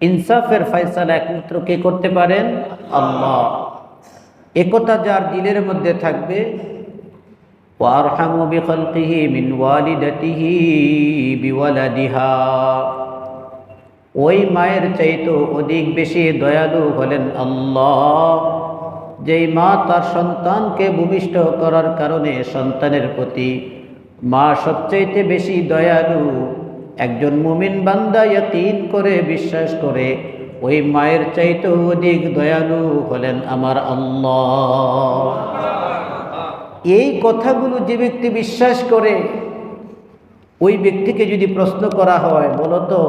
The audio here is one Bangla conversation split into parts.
ইনসাফের ফয়সালা একমাত্র কে করতে পারেন আল্লাহ একথা যার দিলের মধ্যে থাকবে وأرحم بخلقه من والدته بولدها ওই মায়ের চাইতো অধিক বেশি দয়ালু হলেন আল্লাহ যেই মা তার সন্তানকে ভূমিষ্ঠ করার কারণে সন্তানের প্রতি মা সবচাইতে বেশি দয়ালু একজন মুমিন বান্দা ইয়াকিন করে বিশ্বাস করে ওই মায়ের চাইতেও অধিক দয়ালু হলেন আমার আল্লাহ। এই কথাগুলো যে ব্যক্তি বিশ্বাস করে ওই ব্যক্তিকে যদি প্রশ্ন করা হয় বলতো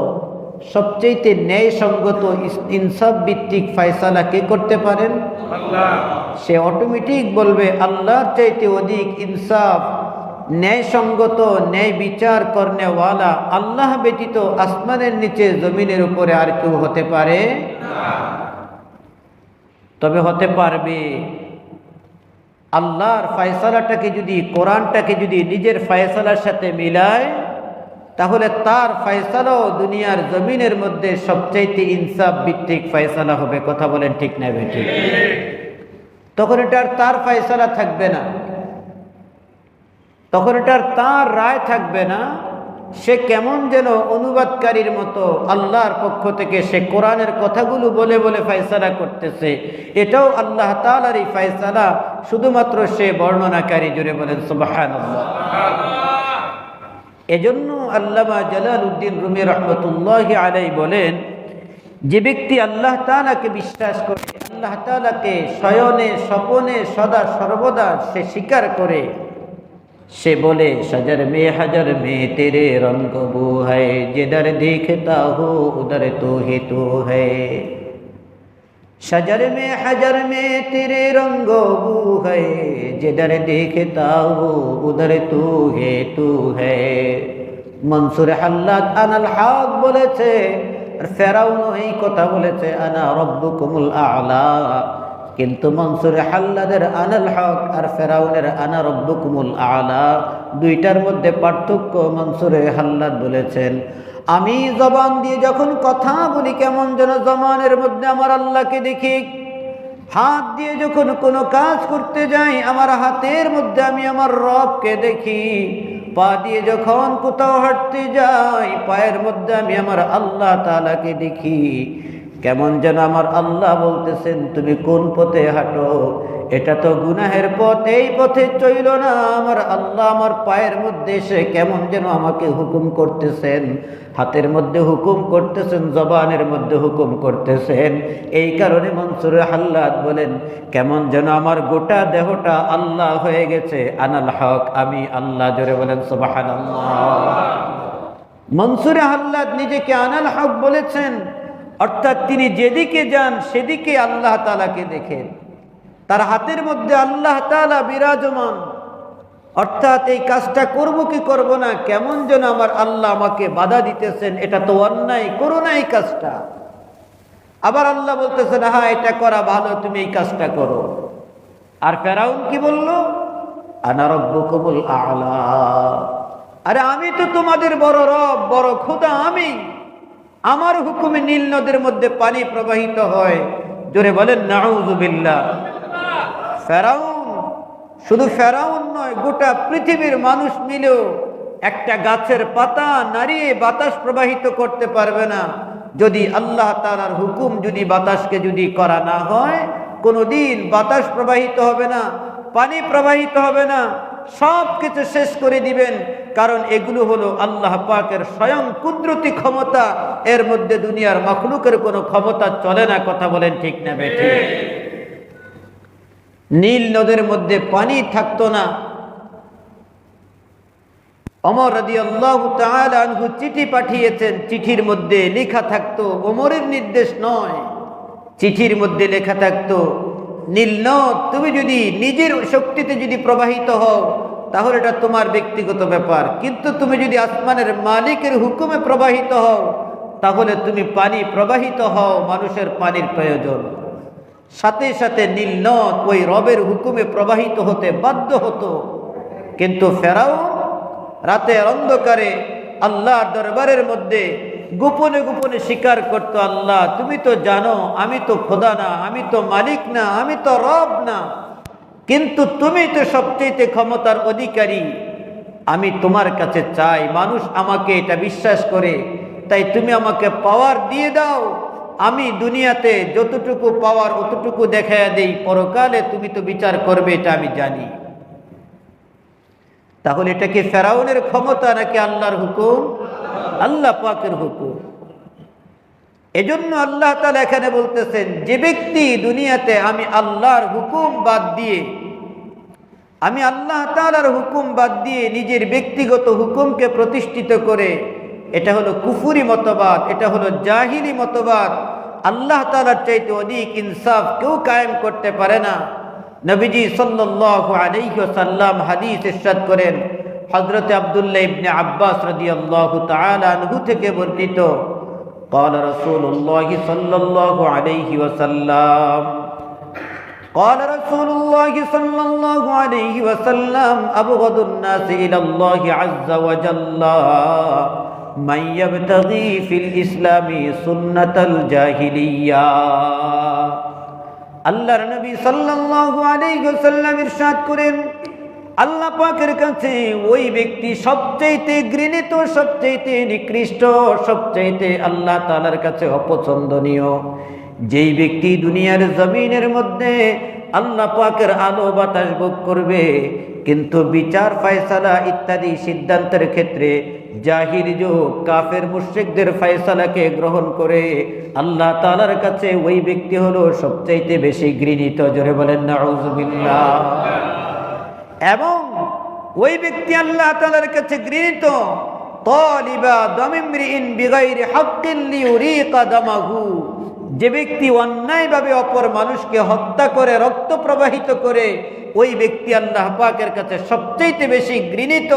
সবচেয়ে ন্যায়সঙ্গত ইনসাফ ভিত্তিক ফায়সালা কে করতে পারেন? সে অটোমেটিক বলবে আল্লাহর চাইতে অধিক ইনসাফ ন্যায়সঙ্গত ন্যায় বিচার করনেওয়ালা আল্লাহ ব্যতীত আসমানের নিচে জমিনের উপরে আর কেউ হতে পারে? তবে হতে পারবে। আল্লাহর ফয়সালাটাকে যদি, কোরআনটাকে যদি নিজের ফয়সালার সাথে মিলায়, তাহলে তার ফয়সালাও দুনিয়ার জমিনের মধ্যে সবচাইতে ইনসাফ ভিত্তিক ফয়সালা হবে। কথা বলেন ঠিক না ঠিক তখন এটা আর তার ফয়সালা থাকবে না। তখন এটা আর তার রায় থাকবে না। সে কেমন যেন অনুবাদকারীর মতো আল্লাহর পক্ষ থেকে সে কোরআনের কথাগুলো বলে বলে ফয়সালা করতেছে। এটাও আল্লাহ তালার এই ফয়সালা, শুধুমাত্র সে বর্ণনাকারী জুড়ে বলেন সুবাহান এজন্য আল্লামা জালাল উদ্দিন রুমি রহমতুল্লাহ আলাই বলেন, যে ব্যক্তি আল্লাহ তালাকে বিশ্বাস করে, আল্লাহ তালাকে শয়নে স্বপনে সদা সর্বদা সে স্বীকার করে সে বলে, সজর মে, হাজার মে, তেরে রঙ কবু হে জিদর দেখতা হো, উদর তো হে তো হে সজর মে, হাজার মে, তেরে রঙ গবু হে জিদর দেখতা হো, উদর তো হে তো হে মনসুর হাল্লাত আনাল হক বলেছে, আর ফেরাউন কথা বলেছে, আনা রব্বুকুমুল আলা। কিন্তু মনসুর হাল্লাদের আনাল হক আর ফেরাউনের আনা রব্বুকুমুল আলা, দুইটার মধ্যে পার্থক্য মনসুরে হাল্লাদ বলেছেন। আমি জবান দিয়ে যখন কথা বলি, কেমন যেন জমানের মধ্যে আমার আল্লাহকে দেখি। হাত দিয়ে যখন কোনো কাজ করতে যাই, আমার হাতের মধ্যে আমি আমার রবকে দেখি। পা দিয়ে যখন কোথাও হাঁটতে যাই, পায়ের মধ্যে আমি আমার আল্লাহ তালাকে দেখি। কেমন যেন আমার আল্লাহ বলতেছেন, তুমি কোন পথে হাঁটো? এটা তো গুনাহের পথ, এই পথে চইল না। আমার আল্লাহ আমার পায়ের মধ্যে এসে কেমন যেন আমাকে হুকুম করতেছেন, হাতের মধ্যে হুকুম করতেছেন, জবানের মধ্যে হুকুম করতেছেন। এই কারণে মনসুর হাল্লাদ বলেন, কেমন যেন আমার গোটা দেহটা আল্লাহ হয়ে গেছে। আনাল হক, আমি আল্লাহ জোরে বলেন সুবাহান মনসুরে হাল্লাদ নিজেকে আনাল হক বলেছেন অর্থাৎ তিনি যেদিকে যান, সেদিকে আল্লাহ তালাকে দেখেন। তার হাতের মধ্যে আল্লাহ তালা বিরাজমান। অর্থাৎ এই কাজটা করব কি করব না, কেমন যেন আমার আল্লাহ আমাকে বাধা দিতেছেন, এটা তো অন্যায়, করো না এই কাজটা। আবার আল্লাহ বলতেছেন হ্যাঁ এটা করা ভালো, তুমি এই কাজটা করো। আর ফেরাউন কি বলল? আনারব্বকুমুল আলা। আরে, আমি তো তোমাদের বড় রব, বড় খোদা আমি। আমার হুকুমে নীল নদের মধ্যে পানি প্রবাহিত হয়। জোরে বলেন নাউজুবিল্লাহ ফেরাউন, শুধু ফেরাউন নয়, গোটা পৃথিবীর মানুষ মিলেও একটা গাছের পাতা নাড়িয়ে বাতাস প্রবাহিত করতে পারবে না। যদি আল্লাহ তালার হুকুম যদি বাতাসকে যদি করা না হয়, কোনোদিন বাতাস প্রবাহিত হবে না, পানি প্রবাহিত হবে না সব কিছু শেষ করে দিবেন। কারণ এগুলো হলো আল্লাহ পাকের স্বয়ং কুদরতি ক্ষমতা। এর মধ্যে দুনিয়ার মখলুকের কোনো ক্ষমতা চলে না, কথা বলেন ঠিক না বেঠে নীল নদের মধ্যে পানি থাকতো না। অমর রাদি আল্লাহ আনহু চিঠি পাঠিয়েছেন, চিঠির মধ্যে লেখা থাকতো, ওমরের নির্দেশ নয়। চিঠির মধ্যে লেখা থাকতো, নীল নদ, তুমি যদি নিজের শক্তিতে যদি প্রবাহিত হও তাহলে এটা তোমার ব্যক্তিগত ব্যাপার। কিন্তু তুমি যদি আসমানের মালিকের হুকুমে প্রবাহিত হও, তাহলে তুমি পানি প্রবাহিত হও, মানুষের পানির প্রয়োজন। সাথে সাথে নীল নদ ওই রবের হুকুমে প্রবাহিত হতে বাধ্য হতো। কিন্তু ফেরাও রাতের অন্ধকারে আল্লাহর দরবারের মধ্যে গোপনে গোপনে স্বীকার করতো, আল্লাহ, তুমি তো জানো, আমি তো খোদা না, আমি তো মালিক না, আমি তো রব না। কিন্তু তুমি তো সবচেয়ে ক্ষমতার অধিকারী। আমি তোমার কাছে চাই, মানুষ আমাকে এটা বিশ্বাস করে। তাই তুমি আমাকে পাওয়ার দিয়ে দাও। আমি দুনিয়াতে যতটুকু পাওয়ার অতটুকু দেখা দেই, পরকালে তুমি তো বিচার করবে, এটা আমি জানি। তাহলে এটা কি ফেরাউনের ক্ষমতা নাকি আল্লাহর হুকুম? আল্লাহ পাকের হুকুম। এজন্য আল্লাহ তালা এখানে বলতেছেন, যে ব্যক্তি দুনিয়াতে আমি আল্লাহর হুকুম বাদ দিয়ে, আমি আল্লাহ তালার হুকুম বাদ দিয়ে নিজের ব্যক্তিগত হুকুমকে প্রতিষ্ঠিত করে, এটা হলো কুফুরি মতবাদ, এটা হলো জাহিলি মতবাদ, আল্লাহ তালার চাইতে অধিক ইনসাফ কেউ কায়েম করতে পারে না। নবীজি ওয়াসাল্লাম হাদিস ইরশাদ করেন, হযরত আব্দুল্লাহ ইবনে আব্বাস তাআলা আনহু থেকে বর্ণিত قال رسول الله صلى الله عليه وسلم قال رسول الله صلى الله عليه وسلم أبغض الناس إلى الله عز وجل من يبتغي في الإسلام سنة الجاهلية আল্লাহর নবী সাল্লাল্লাহু আলাইহি ওয়াসাল্লাম ইরশাদ করেন আল্লাহ পাকের কাছে ওই ব্যক্তি সবচেয়েতে ঘৃণিত সবচেয়েতে নিকৃষ্ট সবচেয়েতে আল্লাহ তালার কাছে অপছন্দনীয়। যেই ব্যক্তি দুনিয়ার জমিনের মধ্যে আল্লাহ পাকের আলো বাতাস ভোগ করবে, কিন্তু বিচার, ফয়সালা ইত্যাদি সিদ্ধান্তের ক্ষেত্রে জাহির যুগ, কাফের মুশ্রিকদের ফয়সালাকে গ্রহণ করে আল্লাহ তালার কাছে ওই ব্যক্তি হলো সবচাইতে বেশি ঘৃণিত। জোরে বলেন না এবং ওই ব্যক্তি আল্লাহ তালার কাছে গৃহীত যে ব্যক্তি অন্যায়ভাবে অপর মানুষকে হত্যা করে, রক্ত প্রবাহিত করে, ওই ব্যক্তি আল্লাহ পাকের কাছে সবচেয়ে বেশি ঘৃণিত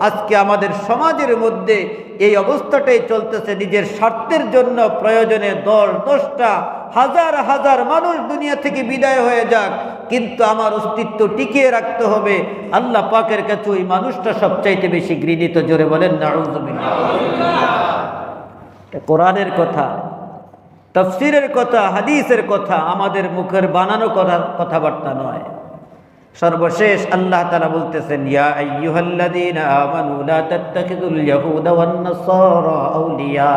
আজকে আমাদের সমাজের মধ্যে এই অবস্থাটাই চলতেছে নিজের স্বার্থের জন্য প্রয়োজনে দশ, দশটা, হাজার হাজার মানুষ দুনিয়া থেকে বিদায় হয়ে যাক। কিন্তু আমার অস্তিত্ব টিকিয়ে রাখতে হবে। আল্লাহ পাকের কাছে ওই মানুষটা সবচাইতে বেশি ঘৃণিত। জোরে বলেন কোরআনের কথা, তফসিরের কথা, হাদিসের কথা, আমাদের মুখের বানানো কথা, কথাবার্তা নয়। সর্বশেষ আল্লাহ তারা বলতেছেন, ইয়া আইয়ুহাল্লাযীনা আমানু লা তাত্তাখিযুল ইয়াহুদা ওয়ান নাসারা আউলিয়া।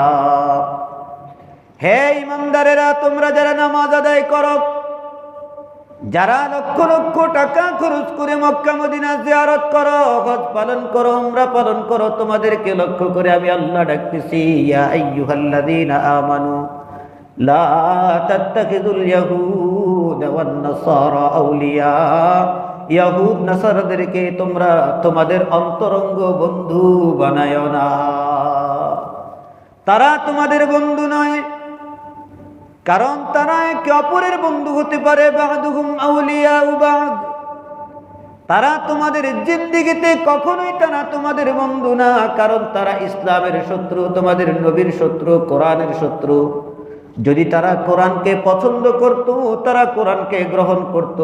হে ইমানদারেরা তোমরা যারা নামাজ আদায় করো, যারা লক্ষ লক্ষ টাকা খরচ করে মক্কা, মদিনা জিয়ারত করো, হজ পালন করো, উমরা পালন করো, তোমাদেরকে লক্ষ্য করে আমি আল্লাহ ডাকতেছি, ইয়া আইয়ুহাল্লাযীনা আমানু লা তাত্তাখিযুল ইয়াহুদা ওয়ান নাসারা আউলিয়া। ইয়াহুদ নাসারাদেরকে তোমরা তোমাদের অন্তরঙ্গ বন্ধু বানায় না। তারা তোমাদের বন্ধু নয়, কারণ তারা একে অপরের বন্ধু হতে পারে তারা তোমাদের জিন্দিগিতে কখনোই তারা তোমাদের বন্ধু না, কারণ তারা ইসলামের শত্রু, তোমাদের নবীর শত্রু, কোরআনের শত্রু। যদি তারা কোরআনকে পছন্দ করত, তারা কোরআনকে গ্রহণ করত।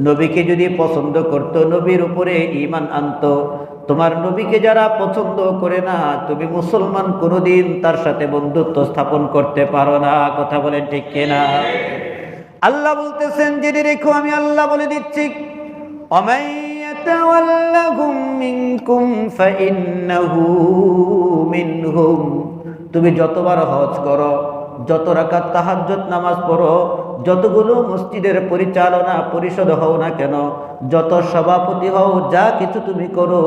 নবীকে যদি পছন্দ করত, নবীর উপরে ইমান আনত। তোমার নবীকে যারা পছন্দ করে না, তুমি মুসলমান কোনোদিন তার সাথে বন্ধুত্ব স্থাপন করতে পারো না। কথা বলেন ঠিক কেনা? আল্লাহ বলতেছেন, জেনে রেখো, আমি আল্লাহ বলে দিচ্ছি। তুমি যতবার হজ করো যত রাকাত তাহাজ্জত নামাজ পড়ো যতগুলো মসজিদের পরিচালনা পরিষদ হও না কেন যত সভাপতি হও, যা কিছু তুমি করো,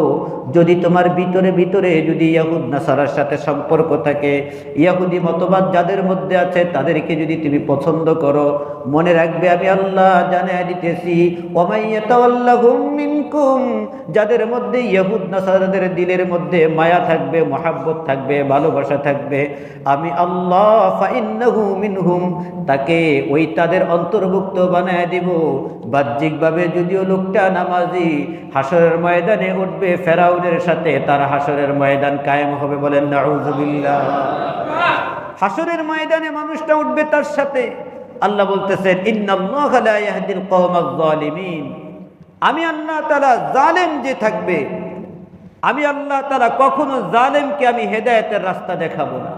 যদি তোমার ভিতরে ভিতরে যদি ইয়াহুদ, নাসারার সাথে সম্পর্ক থাকে, ইয়াহুদি মতবাদ যাদের মধ্যে আছে, তাদেরকে যদি তুমি পছন্দ করো, মনে রাখবে, আমি আল্লাহ জানিয়ে দিতেছি যাদের মধ্যে ইয়াহুদ, নাসারাদের দিলের মধ্যে মায়া থাকবে, মহাব্বত থাকবে, ভালোবাসা থাকবে, আমি আল্লাহ মিনহুম। তাকে ওই তাদের অন্তর্ভুক্ত বানায় দিব। বাহ্যিকভাবে যদিও লোকটা নামাজি হাসরের ময়দানে উঠবে ফেরাউনের সাথে, তার হাসরের ময়দান কায়েম হবে বলেন নাউজুবিল্লাহ। হাসরের ময়দানে মানুষটা উঠবে তার সাথে। আল্লাহ বলতেছেন, ইন্নাল্লাহা লা ইয়াহদিল কওমাজ জালিমিন আমি আল্লাহ তাআলা জালেম যে থাকবে, আমি আল্লাহ তাআলা কখনো জালেমকে আমি হেদায়েতের রাস্তা দেখাবো না।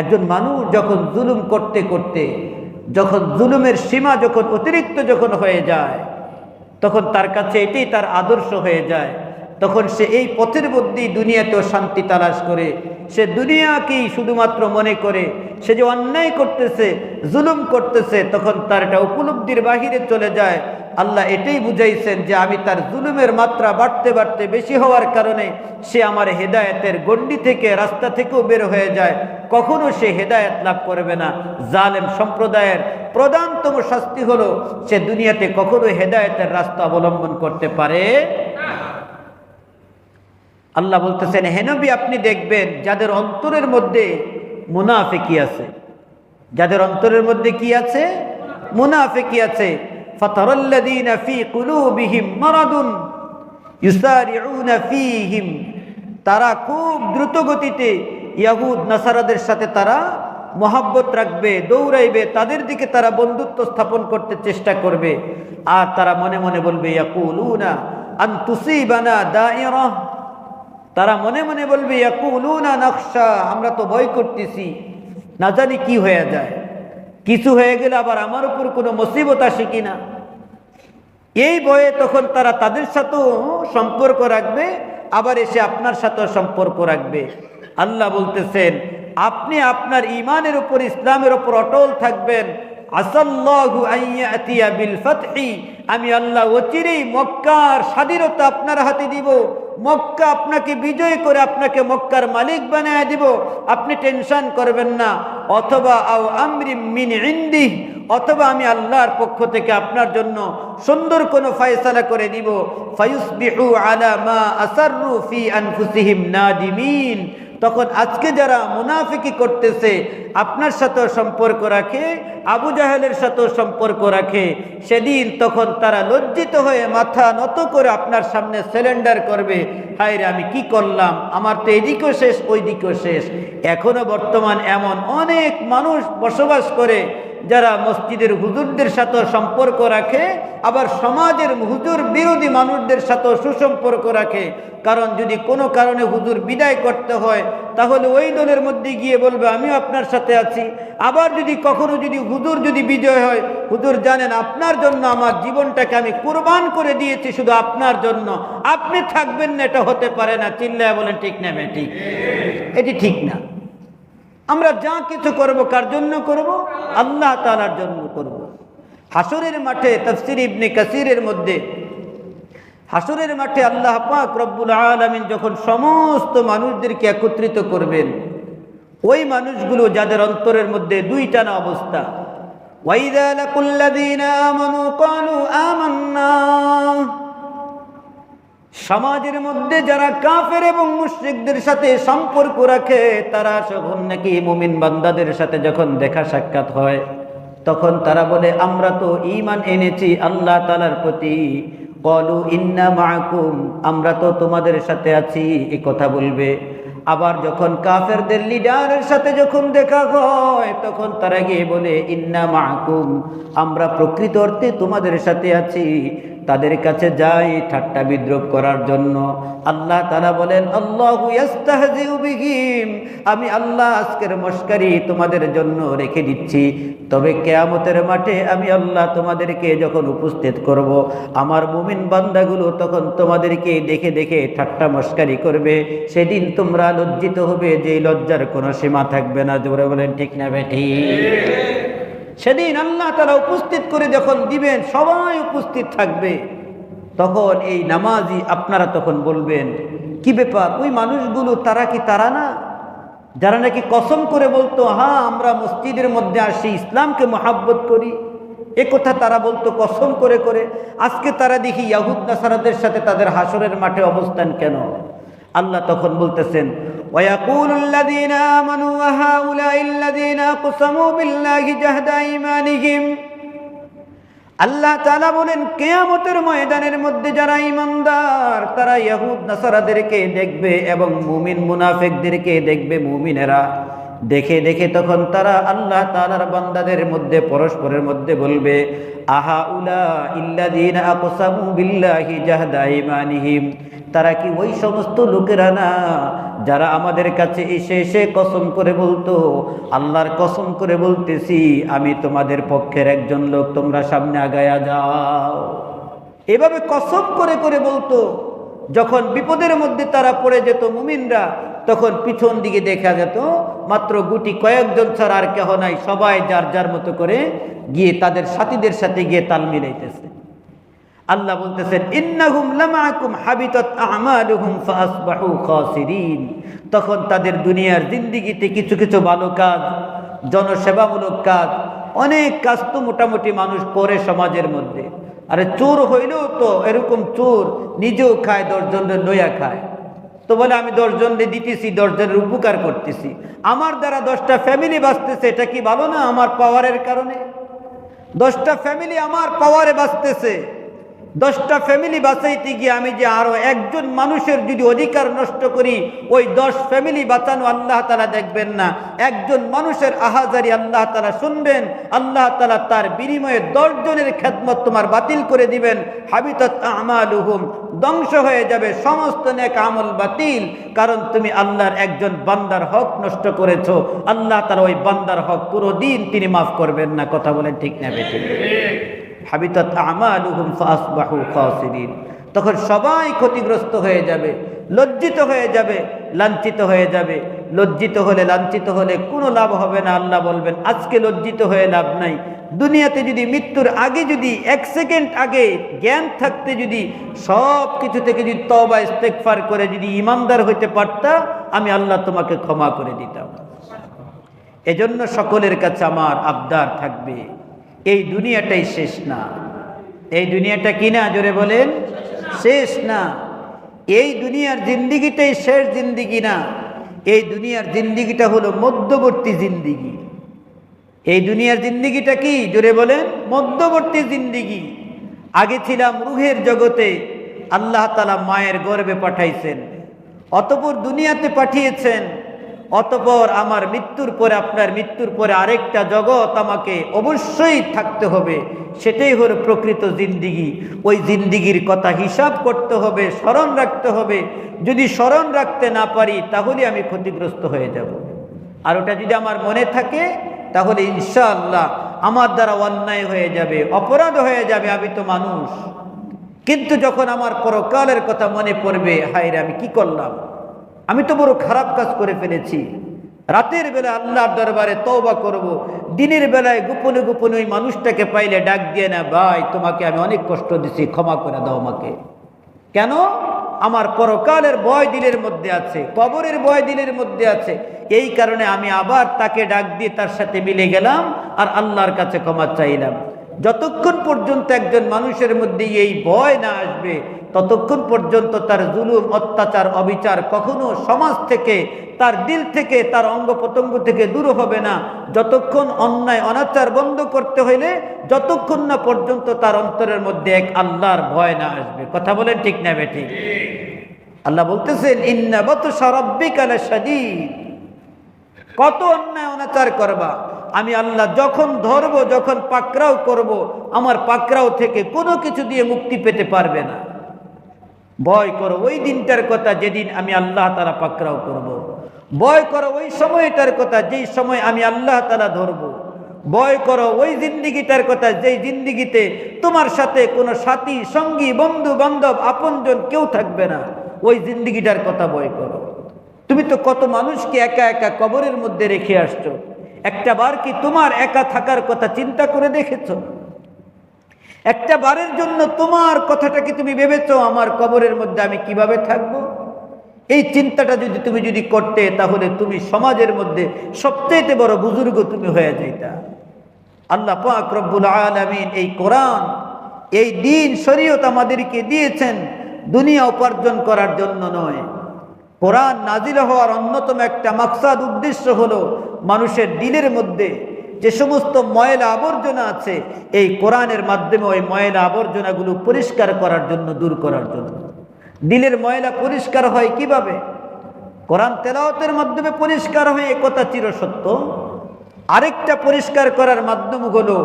একজন মানুষ যখন জুলুম করতে করতে, যখন জুলুমের সীমা যখন অতিরিক্ত যখন হয়ে যায় তখন তার কাছে এটাই তার আদর্শ হয়ে যায়। তখন সে এই পথের মধ্যেই দুনিয়াতেও শান্তি তালাশ করে। সে দুনিয়াকেই শুধুমাত্র মনে করে, সে যে অন্যায় করতেছে, জুলুম করতেছে, তখন তার এটা উপলব্ধির বাহিরে চলে যায়। আল্লাহ এটাই বুঝাইছেন যে আমি তার জুলুমের মাত্রা বাড়তে বাড়তে বেশি হওয়ার কারণে সে আমার হেদায়েতের গণ্ডি থেকে, রাস্তা থেকেও বের হয়ে যায়। কখনো সে হেদায়েত লাভ করবে না। জালেম সম্প্রদায়ের প্রধানতম শাস্তি হলো সে দুনিয়াতে কখনো হেদায়েতের রাস্তা অবলম্বন করতে পারে আল্লাহ বলতেছেন হেনবি আপনি দেখবেন যাদের অন্তরের মধ্যে মুনাফেকি আছে। যাদের অন্তরের মধ্যে কি আছে? মুনাফেকি আছে। ফাতারাল্লাযীনা ফী কুলূবিহিম মারাদুন ইউসারিউনা ফীহিম তারা খুব দ্রুত গতিতে ইয়াহুদ, নাসারাদের সাথে তারা মহাব্বত রাখবে, দৌড়াইবে, তাদের দিকে তারা বন্ধুত্ব স্থাপন করতে চেষ্টা করবে। আর তারা মনে মনে বলবে আন তারা মনে মনে বলবে নকশা আমরা তো ভয় করতেছি। না জানি কি হয়ে যায়। কিছু হয়ে গেলে আবার আমার উপর কোনো মুসিবত আসে কিনা? এই বয়ে তখন তারা তাদের সাথেও সম্পর্ক রাখবে, আবার এসে আপনার সাথেও সম্পর্ক রাখবে। আল্লাহ বলতেছেন, আপনি আপনার ইমানের উপর, ইসলামের উপর অটল থাকবেন। আমি আল্লাহ অচিরেই মক্কার স্বাধীনতা আপনার হাতে দিব। মক্কা আপনাকে বিজয় করে আপনাকে মক্কার মালিক বানিয়ে দিব। আপনি টেনশন করবেন না। অথবা আও আমরি মিন ইন্দি, অথবা আমি আল্লাহর পক্ষ থেকে আপনার জন্য সুন্দর কোনো ফয়সালা করে দিব ফায়ুসবিহু আলা মা আসারু ফি আনফুসিহিম নাদিমিন। তখন আজকে যারা মুনাফিকি করতেছে, আপনার সাথেও সম্পর্ক রাখে, আবু জাহেলের সাথেও সম্পর্ক রাখে। সেদিন তখন তারা লজ্জিত হয়ে মাথা নত করে আপনার সামনে সিলিন্ডার করবে। হায় আমি কি করলাম? আমার তো এদিকেও শেষ ওই দিকেও শেষ। এখনও বর্তমান এমন অনেক মানুষ বসবাস করে যারা মসজিদের হুজুরদের সাথে সম্পর্ক রাখে, আবার সমাজের হুজুর বিরোধী মানুষদের সাথেও সুসম্পর্ক রাখে। কারণ যদি কোনো কারণে হুজুর বিদায় করতে হয়, তাহলে ওই দলের মধ্যে গিয়ে বলবে, আমিও আপনার সাথে আছি। আবার যদি কখনো যদি হুজুর যদি বিজয় হয়, হুজুর জানেন, আপনার জন্য আমার জীবনটাকে আমি কোরবান করে দিয়েছি শুধু আপনার জন্য। আপনি থাকবেন না, এটা হতে পারে না। চিল্লায় বলেন, ঠিক না ঠিক। এটি ঠিক না। আমরা যা কিছু করব, কার জন্য করব? আল্লাহ তালার জন্য করব। হাসরের মাঠে, তফসির ইবনে কাসিরের মধ্যে হাসরের মাঠে আল্লাহ পাক রব্বুল আলমিন যখন সমস্ত মানুষদেরকে একত্রিত করবেন, ওই মানুষগুলো যাদের অন্তরের মধ্যে দুইটা না অবস্থা, ওয়াইদা লাকুল্লাযীনা আমানু, ক্বালু আমান্না। সমাজের মধ্যে যারা কাফের এবং মুশ্রিকদের সাথে সম্পর্ক রাখে, তারা যখন নাকি মুমিন বান্দাদের সাথে যখন দেখা সাক্ষাৎ হয়, তখন তারা বলে, আমরা তো ইমান এনেছি আল্লাহ তালার প্রতি। কলু ইন্না মাহকুম আমরা তো তোমাদের সাথে আছি। এ কথা বলবে। আবার যখন কাফেরদের লিডারের সাথে যখন দেখা হয়, তখন তারা গিয়ে বলে, ইন্না মাহকুম আমরা প্রকৃত অর্থে তোমাদের সাথে আছি। তাদের কাছে যাই ঠাট্টা বিদ্রোপ করার জন্য। আল্লাহ তারা বলেন, আল্লাহ আমি আল্লাহ আজকের মস্কারি তোমাদের জন্য রেখে দিচ্ছি। তবে কেয়ামতের মাঠে আমি আল্লাহ তোমাদেরকে যখন উপস্থিত করব। আমার মুমিন বান্দাগুলো তখন তোমাদেরকে দেখে দেখে ঠাট্টা মস্কারি করবে। সেদিন তোমরা লজ্জিত হবে যে লজ্জার কোনো সীমা থাকবে না। জোরে বলেন, ঠিক না বেঠি? সেদিন আল্লাহ তারা উপস্থিত করে যখন দিবেন, সবাই উপস্থিত থাকবে। তখন এই নামাজি আপনারা তখন বলবেন, কি ব্যাপার? ওই মানুষগুলো তারা কি তারা না? যারা নাকি কসম করে বলতো হ্যাঁ আমরা মসজিদের মধ্যে আসি, ইসলামকে মহাব্বত করি। এ কথা তারা বলতো কসম করে করে। আজকে তারা দেখি ইয়াহুদ, নাসারাদের সাথে তাদের হাসরের মাঠে অবস্থান কেন? আল্লাহ তখন বলতেছেন ويقول الذين آمنوا وهؤلاء الذين أقسموا بالله جهد إيمانهم আল্লাহ তালা বলেন কেয়ামতের ময়দানের মধ্যে যারা ইমানদার তারা ইয়াহুদ নাসারাদেরকে দেখবে এবং মুমিন মুনাফেকদেরকে দেখবে মুমিনেরা দেখে দেখে তখন তারা আল্লাহ তালার বান্দাদের মধ্যে, পরস্পরের মধ্যে বলবে, আহা উলা ইল্লাদিন আকসামু বিল্লাহি ইমানিহিম তারা কি ওই সমস্ত লোকেরা না যারা আমাদের কাছে এসে এসে কসম করে বলতো, আল্লাহর কসম করে বলতেছি, আমি তোমাদের পক্ষের একজন লোক, তোমরা সামনে আগায়া যাও। এভাবে কসম করে করে বলতো, যখন বিপদের মধ্যে তারা পড়ে যেত মুমিনরা। তখন পিছন দিকে দেখা যেত, মাত্র গুটি কয়েকজন ছাড়া আর কেহ নাই, সবাই যার যার মতো করে গিয়ে তাদের সাথীদের সাথে গিয়ে তাল মিলাইতেছে। আল্লাহ বলতেছেন তখন তাদের দুনিয়ার জিন্দিগিতে কিছু কিছু ভালো কাজ, জনসেবামূলক কাজ, অনেক কাজ তো মোটামুটি মানুষ করে সমাজের মধ্যে। আরে চোর হইলেও তো এরকম চোর নিজেও খায়, দশজনের লইয়া খায়। তো বলে আমি দশজনকে দিতেছি, দশজনের উপকার করতেছি। আমার দ্বারা দশটা ফ্যামিলি বাঁচতেছে, এটা কি ভালো না? আমার পাওয়ারের কারণে। দশটা ফ্যামিলি আমার পাওয়ারে বাঁচতেছে। দশটা ফ্যামিলি বাঁচাইতে গিয়ে আমি যে আরও একজন মানুষের যদি অধিকার নষ্ট করি, ওই দশ ফ্যামিলি বাঁচানো আল্লাহ তালা দেখবেন না। একজন মানুষের আহাজারি আল্লাহ তালা শুনবেন, আল্লাহ তালা তার বিনিময়ে দশজনের খেদমত তোমার বাতিল করে দিবেন। হাবিতত আমালুহুম, ধ্বংস হয়ে যাবে সমস্ত নেক আমল বাতিল। কারণ তুমি আল্লাহর একজন বান্দার হক নষ্ট করেছ। আল্লাহ তালা ওই বান্দার হক পুরো দিন তিনি মাফ করবেন না। কথা বলেন ঠিক না, বেঠিক। হাবিতাত আমালুহুম ফাসবাহু খাসিরিন। তখন সবাই ক্ষতিগ্রস্ত হয়ে যাবে, লজ্জিত হয়ে যাবে, লাঞ্ছিত হয়ে যাবে। লজ্জিত হলে লাঞ্ছিত হলে কোনো লাভ হবে না, আল্লাহ বলবেন, আজকে লজ্জিত হয়ে লাভ নাই। দুনিয়াতে যদি মৃত্যুর আগে যদি এক সেকেন্ড আগে জ্ঞান থাকতে যদি, সব কিছু থেকে যদি তবা ইস্তেকফার করে যদি ইমানদার হইতে পারতা, আমি আল্লাহ তোমাকে ক্ষমা করে দিতাম। এজন্য সকলের কাছে আমার আবদার থাকবে। এই দুনিয়াটাই শেষ না। এই দুনিয়াটা কি না? জোরে বলেন, শেষ না। এই দুনিয়ার জিন্দিগিটাই শেষ জিন্দিগি না। এই দুনিয়ার জিন্দিগিটা হলো মধ্যবর্তী জিন্দিগি। এই দুনিয়ার জিন্দিগিটা কি? জোরে বলেন, মধ্যবর্তী জিন্দিগি। আগে ছিলাম রুহের জগতে, আল্লাহ তালা মায়ের গর্বে পাঠাইছেন। অতপর দুনিয়াতে পাঠিয়েছেন। অতপর আমার মৃত্যুর পরে, আপনার মৃত্যুর পরে আরেকটা জগৎ আমাকে অবশ্যই থাকতে হবে। সেটাই হলো প্রকৃত জিন্দিগি। ওই জিন্দিগির কথা হিসাব করতে হবে, স্মরণ রাখতে হবে। যদি স্মরণ রাখতে না পারি, তাহলে আমি ক্ষতিগ্রস্ত হয়ে যাব। আর ওটা যদি আমার মনে থাকে, তাহলে ইনশাআল্লাহ আমার দ্বারা অন্যায় হয়ে যাবে, অপরাধ হয়ে যাবে, আমি তো মানুষ। কিন্তু যখন আমার পরকালের কথা মনে পড়বে হায় রে আমি কি করলাম? আমি তো বড় খারাপ কাজ করে ফেলেছি। রাতের বেলা আল্লাহর দরবারে তওবা করব। দিনের বেলায় গোপনে গোপনে ওই মানুষটাকে পাইলে ডাক দিয়ে না, ভাই, তোমাকে আমি অনেক কষ্ট দিছি, ক্ষমা করে দাও আমাকে। কেন? আমার পরকালের বয় দিলের মধ্যে আছে, কবরের বয় দিলের মধ্যে আছে। এই কারণে আমি আবার তাকে ডাক দিয়ে তার সাথে মিলে গেলাম আর আল্লাহর কাছে ক্ষমা চাইলাম। যতক্ষণ পর্যন্ত একজন মানুষের মধ্যে এই ভয় না আসবে, ততক্ষণ পর্যন্ত তার জুলুম, অত্যাচার, অবিচার কখনো সমাজ থেকে, তার দিল থেকে, তার অঙ্গ প্রত্যঙ্গ থেকে দূর হবে না। যতক্ষণ অন্যায়, অনাচার বন্ধ করতে হইলে যতক্ষণ না পর্যন্ত তার অন্তরের মধ্যে এক আল্লাহর ভয় না আসবে। কথা বলেন ঠিক না বেঠিক আল্লাহ বলতেছেন ইন্নাবত সরব্বিকালা সাদিদ কত অন্যায়, অনাচার করবা। আমি আল্লাহ যখন ধরব, যখন পাকরাও করব, আমার পাকরাও থেকে কোনো কিছু দিয়ে মুক্তি পেতে পারবে না। ভয় করো, ওই দিনটার কথা যেদিন আমি আল্লাহ তালা পাকরাও করব। ভয় করো, ওই সময়টার কথা যেই সময় আমি আল্লাহ তালা ধরব। ভয় করো, ওই জিন্দিগিটার কথা যেই জিন্দিগিতে তোমার সাথে কোনো সাথী, সঙ্গী, বন্ধু, বান্ধব, আপনজন কেউ থাকবে না, ওই জিন্দিগিটার কথা ভয় করো। তুমি তো কত মানুষকে একা একা কবরের মধ্যে রেখে আসছো। একটা বার কি তোমার একা থাকার কথা চিন্তা করে দেখেছ? একটা বারের জন্য তোমার কথাটা কি তুমি ভেবেছো, আমার কবরের মধ্যে আমি কীভাবে থাকব? এই চিন্তাটা যদি তুমি যদি করতে, তাহলে তুমি সমাজের মধ্যে সবচেয়ে বড় বুজুর্গ তুমি হয়ে যাইতা। আল্লাহ পাক রব্বুল আলমিন এই কোরআন, এই দিন শরীয়ত আমাদেরকে দিয়েছেন দুনিয়া উপার্জন করার জন্য নয়। কোরআন নাজিল হওয়ার অন্যতম একটা মাকসাদ, উদ্দেশ্য হলো মানুষের দিলের মধ্যে যে সমস্ত ময়লা আবর্জনা আছে, এই কোরআনের মাধ্যমে ওই ময়লা আবর্জনাগুলো পরিষ্কার করার জন্য, দূর করার জন্য। দিলের ময়লা পরিষ্কার হয় কীভাবে? কোরআন তেলাওতের মাধ্যমে পরিষ্কার হয় একথা চিরসত্য। আরেকটা পরিষ্কার করার মাধ্যম হলো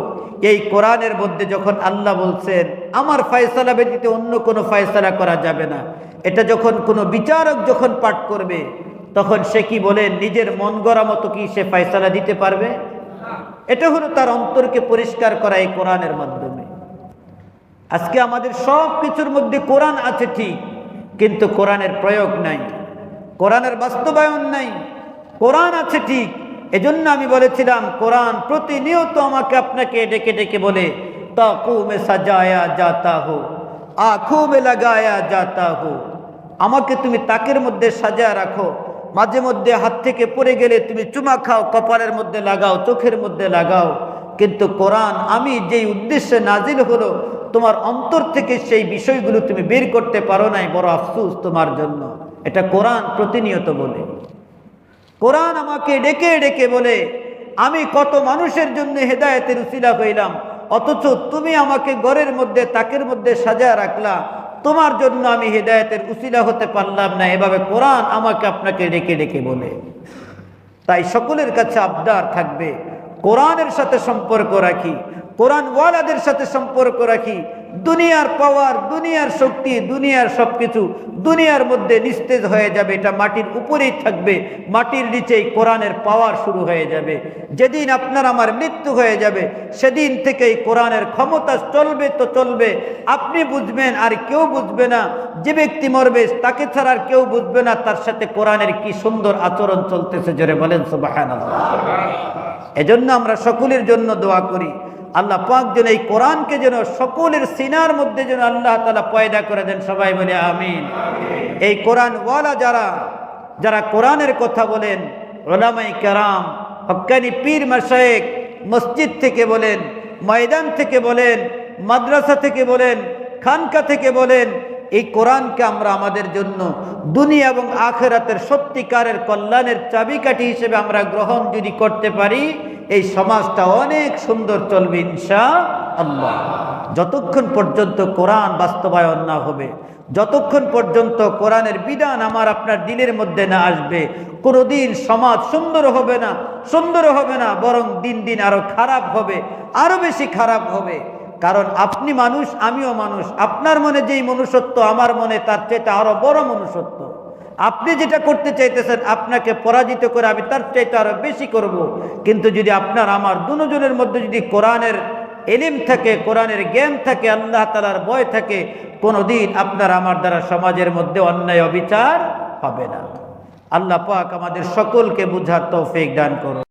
এই কোরআনের মধ্যে যখন আল্লাহ বলছেন, আমার ফয়সালা ব্যতীত অন্য কোনো ফয়সালা করা যাবে না। এটা যখন কোনো বিচারক যখন পাঠ করবে, তখন সে কি বলে, নিজের মন গড়া মতো কি সে ফয়সালা দিতে পারবে? এটা হলো তার অন্তরকে পরিষ্কার করা এই কোরআনের মাধ্যমে। আজকে আমাদের সব কিছুর মধ্যে কোরআন আছে ঠিক, কিন্তু কোরআনের প্রয়োগ নাই, কোরআনের বাস্তবায়ন নাই, কোরআন আছে ঠিক এজন্য আমি বলেছিলাম, কোরআন প্রতিনিয়ত আমাকে আপনাকে ডেকে ডেকে বলে তাকু সাজায়া যাতা হো আঁখো লাগায়া যাতা হো আমাকে তুমি তাকের মধ্যে সাজায় রাখো, মাঝে মধ্যে হাত থেকে পড়ে গেলে তুমি চুমা খাও, কপালের মধ্যে লাগাও, চোখের মধ্যে লাগাও। কিন্তু কোরআন আমি যেই উদ্দেশ্যে নাজিল হলো, তোমার অন্তর থেকে সেই বিষয়গুলো তুমি বের করতে পারো নাই, বড় আফসুস তোমার জন্য। এটা কোরআন প্রতিনিয়ত বলে। কোরআন আমাকে ডেকে ডেকে বলে, আমি কত মানুষের জন্য হেদায়েতের উসিলা হইলাম, অথচ তুমি আমাকে ঘরের মধ্যে, তাকের মধ্যে সাজায় রাখলা। তোমার জন্য আমি হেদায়েতের উসিলা হতে পারলাম না। এভাবে কোরআন আমাকে আপনাকে ডেকে ডেকে বলে। তাই সকলের কাছে আবদার থাকবে, কোরআনের সাথে সম্পর্ক রাখি কোরআন ওয়ালাদের সাথে সম্পর্ক রাখি দুনিয়ার পাওয়ার দুনিয়ার শক্তি, দুনিয়ার সবকিছু, দুনিয়ার মধ্যে নিস্তেজ হয়ে যাবে, এটা মাটির উপরেই থাকবে, মাটির নিচেই কোরআনের পাওয়ার শুরু হয়ে যাবে। যেদিন আপনার আমার মৃত্যু হয়ে যাবে, সেদিন থেকেই কোরআনের ক্ষমতা চলবে তো চলবে। আপনি বুঝবেন আর কেউ বুঝবে না, যে ব্যক্তি মরবে, তাকে ছাড়া আর কেউ বুঝবে না, তার সাথে কোরআনের কি সুন্দর আচরণ চলতেছে, জোরে বলেন সুবাহান এজন্য আমরা সকলের জন্য দোয়া করি। আল্লাহ পাক যেন এই কোরআনকে যেন সকলের সিনার মধ্যে যেন আল্লাহ তালা পয়দা করে দেন, সবাই বলে আমিন। এই কোরআন ওয়ালা যারা যারা কোরআনের কথা বলেন, ওলামাই কারাম, হক্কানি পীর মাসায়েক মসজিদ থেকে বলেন, ময়দান থেকে বলেন, মাদ্রাসা থেকে বলেন, খানকা থেকে বলেন, এই কোরআনকে আমরা আমাদের জন্য দুনিয়া এবং আখেরাতের সত্যিকারের কল্যাণের চাবিকাঠি হিসেবে আমরা গ্রহণ যদি করতে পারি এই সমাজটা অনেক সুন্দর চলবে ইনশা আল্লাহ যতক্ষণ পর্যন্ত কোরআন বাস্তবায়ন না হবে, যতক্ষণ পর্যন্ত কোরআনের বিধান আমার আপনার দিলের মধ্যে না আসবে, কোনোদিন সমাজ সুন্দর হবে না, সুন্দর হবে না, বরং দিন দিন আরও খারাপ হবে, আরও বেশি খারাপ হবে। কারণ আপনি মানুষ, আমিও মানুষ, আপনার মনে যেই মনুষ্যত্ব, আমার মনে তার চাইতে আরও বড় মনুষ্যত্ব। আপনি যেটা করতে চাইতেছেন, আপনাকে পরাজিত করে আমি তার চাইতে আরও বেশি করব। কিন্তু যদি আপনার, আমার দুজনের মধ্যে যদি কোরআনের এলিম থাকে, কোরআনের জ্ঞান থাকে, আল্লাহ তালার বয় থাকে, কোনোদিন আপনার আমার দ্বারা সমাজের মধ্যে অন্যায়, অবিচার হবে না আল্লাহ পাক আমাদের সকলকে বুঝার তৌফিক দান করুন